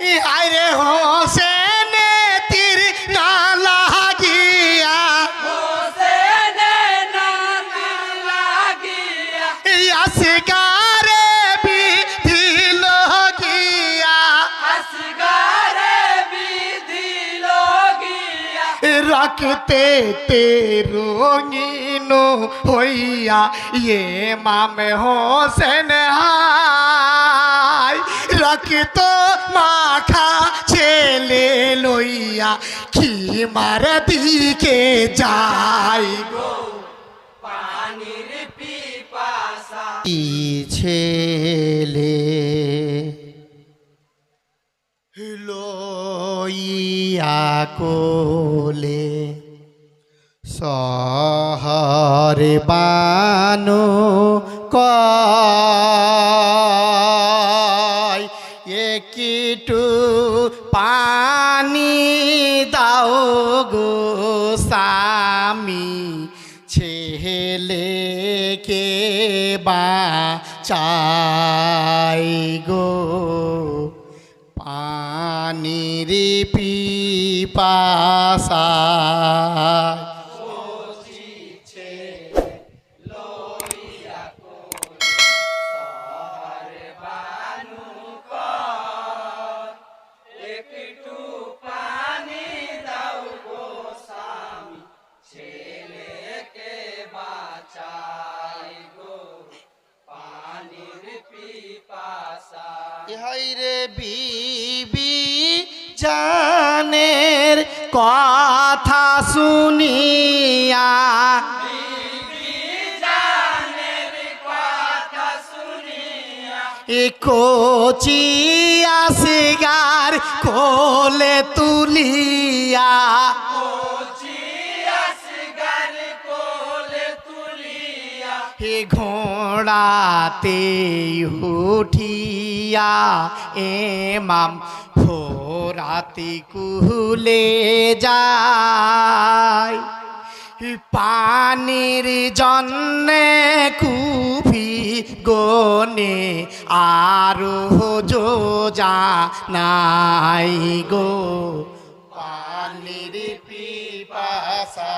আরে হোসেন তীর না লাগিয়া। এই আসগারে বিধিল গিয়া রক্তে তে রঙিন হইয়া ইয়ে মামে হোসেন হাই রক্ত মাখা ছেলে লইয়া কি মার দিকে যাই কি ছেলে লইয়া কোলে শহরে বানো কয় চাই গো। পানির পিপাসা। রে বিবি জানের কথা শুনিয়া। এ কোচি আসিগার কোলে তুলিয়া। ঘোড়াতে উঠিয়া এমাম ফোরাতে কুলে যায়। পানির জন্যে কুফি গনে আরও যোজা নাই গো। পানির পিপাসা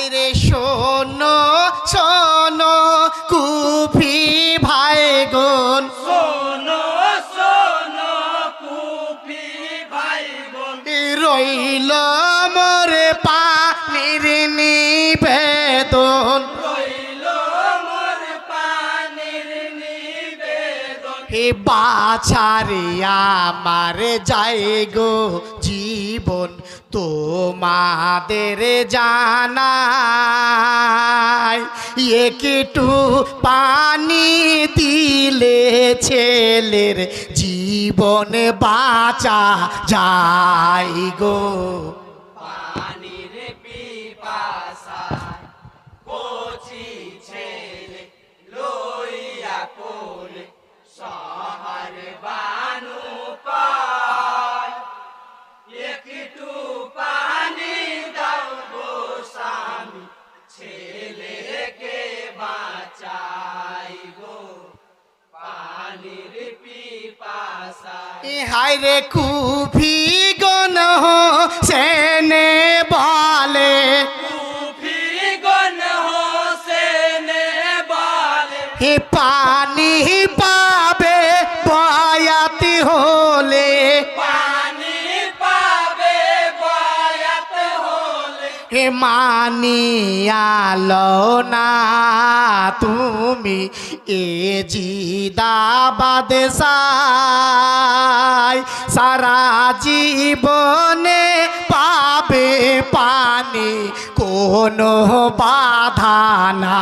হাই রে শোনো শোনো কুফি ভাই গুন রইল মোরে পানির নিবেদন। হে বাছারে আমার যাই গো জীবন। তোমাদের জানা একটু পানি দিলে ছেলের জীবন বাঁচা যাই গো। রে কুফি গন সেনে বলে। হে পানি পাবে বয়াতি হলে। হে মানিয়ালো না তুমি এ জিদাবাদ সারা জীবনে পাবে পানি কোনো বাধা না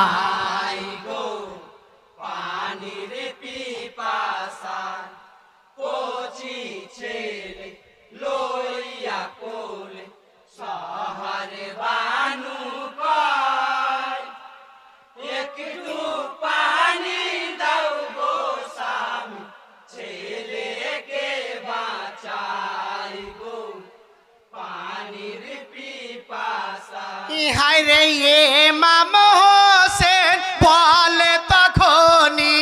ইহাই রে এ মাম হোসেন বলে তখনই।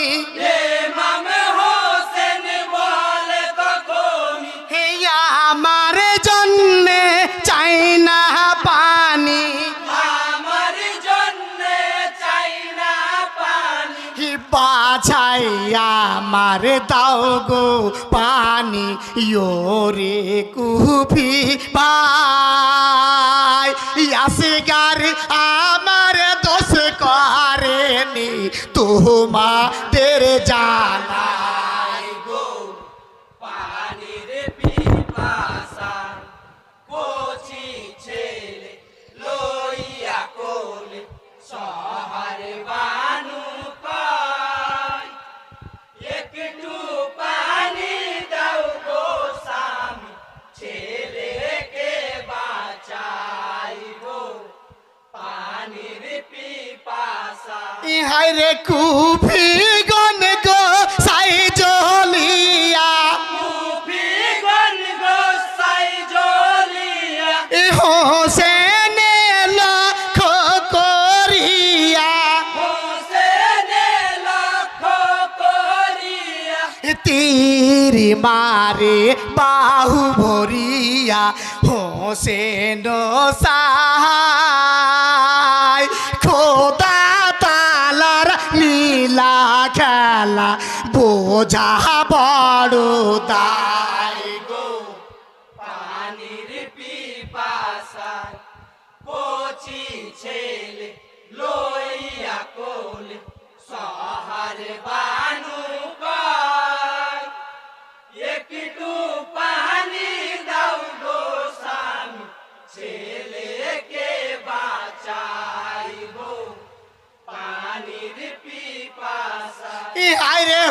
আমার জন্যে চাই না পানি। আমার জন্যে চাই না পানি। হি বাছাই আমার দাও গো পানি। ইয়োরে কুফি পাই আসগার আমার দোষ করেনি। তোমাদের জানা ইহাই রে কুফি গন গো সাই জলিয়া। মুফিগণ গোসাই জলিয়া। হোসেন লক্ষ করিয়া হোসেনে লক্ষ্য করিয়া তীর মারে বাহু ভরিয়া হোসেন সাহাই বোঝা বড় দায় গো। পানির পিপাসা কোচি ছেলে লইয়া কোলে শহর বানু একটু পানি দাও গো স্বামী ছেলেকে বাঁচাইব। পানির পিপাসা। ইহাই রে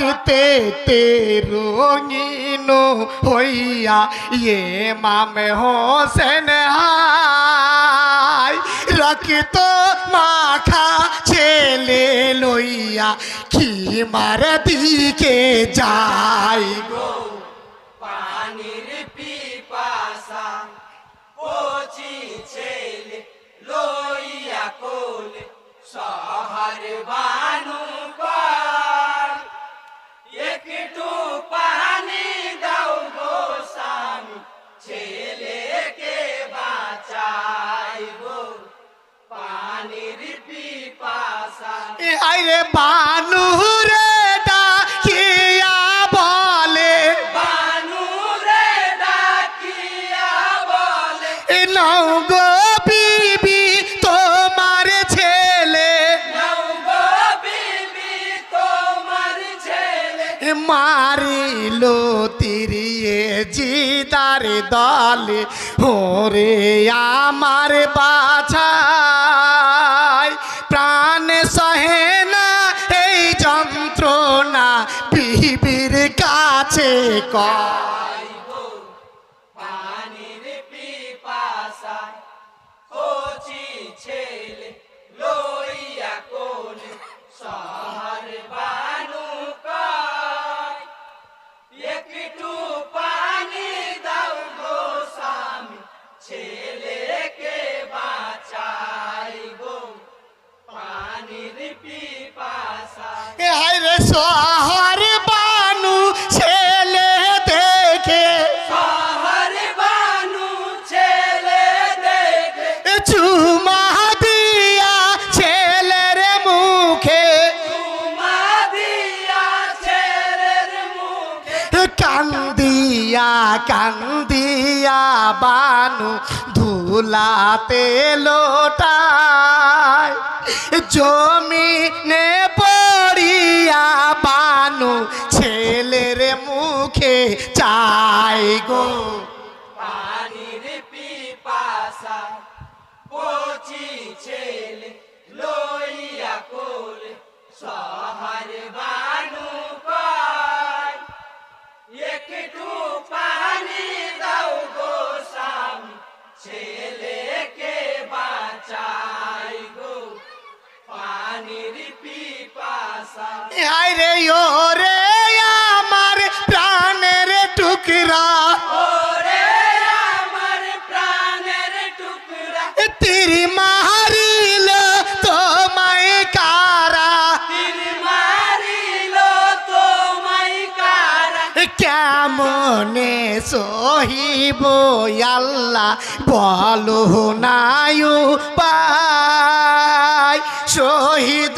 রক্তে তে রঙিন হইয়া ইয়ে মামে হোসেন হাই। রক্ত মাখা ছেলে লইয়া কি মার দিকে যাই গো? পানির পিপাসা কোচি ছেলে লইয়া কোলে শহর বানু মারিল তিরিয়ে জিদার দলে। হোরে আমার বাছাই, প্রাণ সহে না এই যন্ত্রণা বিবির কাছে কয় কান্দিয়া বানু ধুলাতে লোটায়। জমিনে পড়িয়া বানু ছেলের মুখে চাই গো। পানির পিপাসা কোচি ছেলে লইয়া কোলে শহর বানু কয় ওরে আমার প্রাণের টুকরা। তিরি মারিল তোমায় কারা। কেমনে সহিব আল্লাহ? বলো নায়ু পাই। শহীদ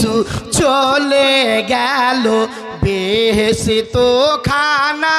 যিশু চলে গেল বেহেসে তো খানা